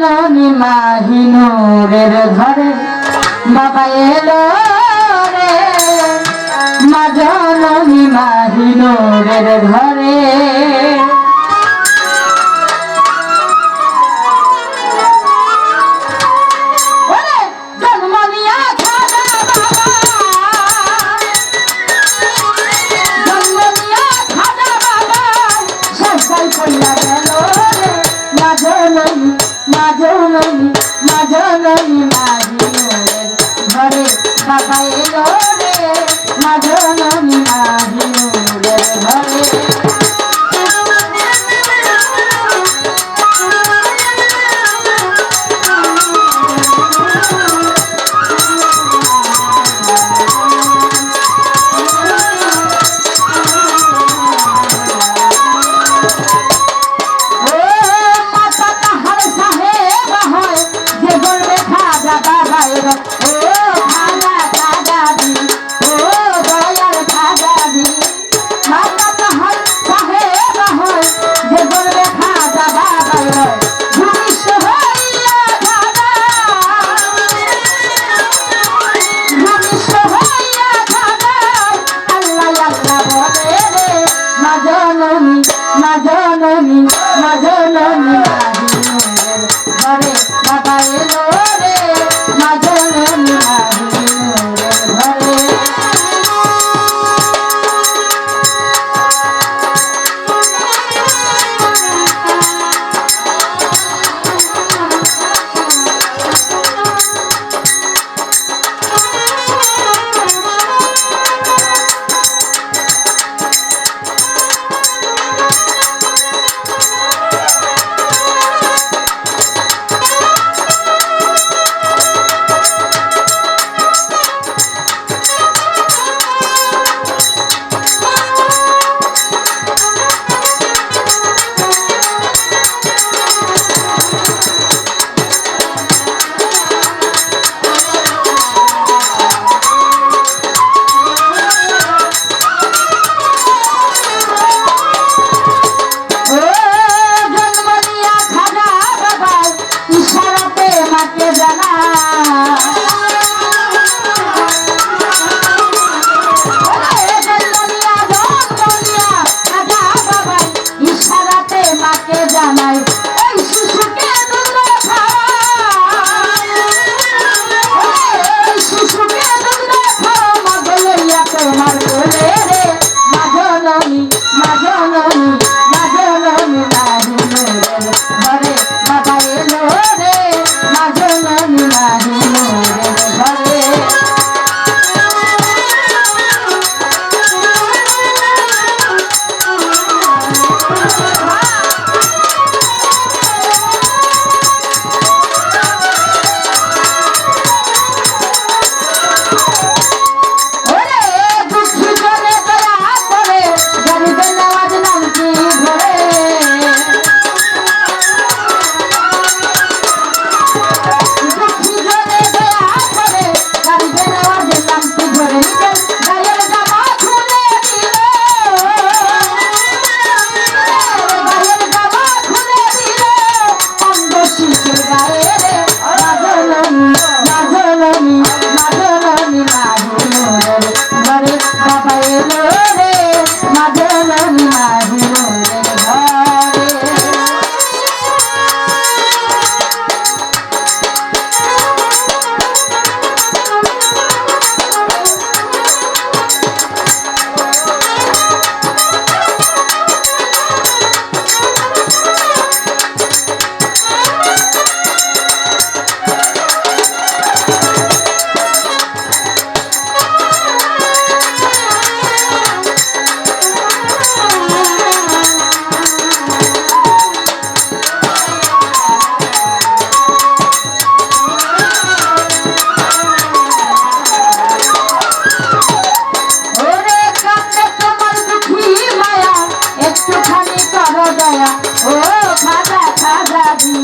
জননী মাহি নূরের ঘরে। বাবা এলো রে। মা জননী মাহি নূরের ঘরে। বাবা ও খাজা খাজা দি।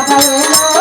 বাবা